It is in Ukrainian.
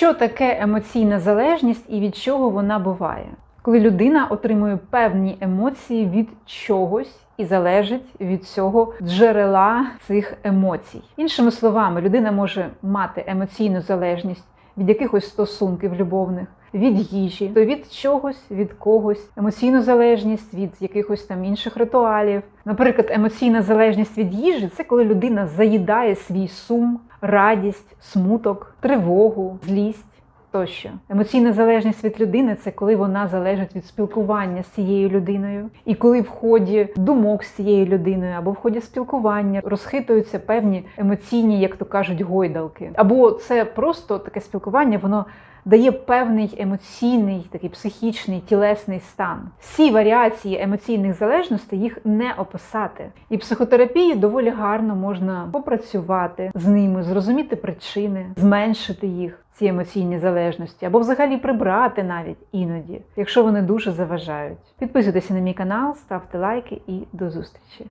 Що таке емоційна залежність і від чого вона буває? Коли людина отримує певні емоції від чогось і залежить від цього джерела цих емоцій. Іншими словами, людина може мати емоційну залежність від якихось стосунків любовних, від їжі, то від чогось, від когось, емоційну залежність від якихось там інших ритуалів. Наприклад, емоційна залежність від їжі це коли людина заїдає свій сум, радість, смуток, тривогу, злість. Тощо емоційна залежність від людини це коли вона залежить від спілкування з цією людиною, і коли в ході думок з цією людиною або в ході спілкування розхитуються певні емоційні, як то кажуть, гойдалки. Або це просто таке спілкування, воно дає певний емоційний, такий психічний, тілесний стан. Всі варіації емоційних залежностей їх не описати. І психотерапії доволі гарно можна попрацювати з ними, зрозуміти причини, зменшити їх. Ці емоційні залежності, або взагалі прибрати навіть іноді, якщо вони дуже заважають. Підписуйтеся на мій канал, ставте лайки і до зустрічі!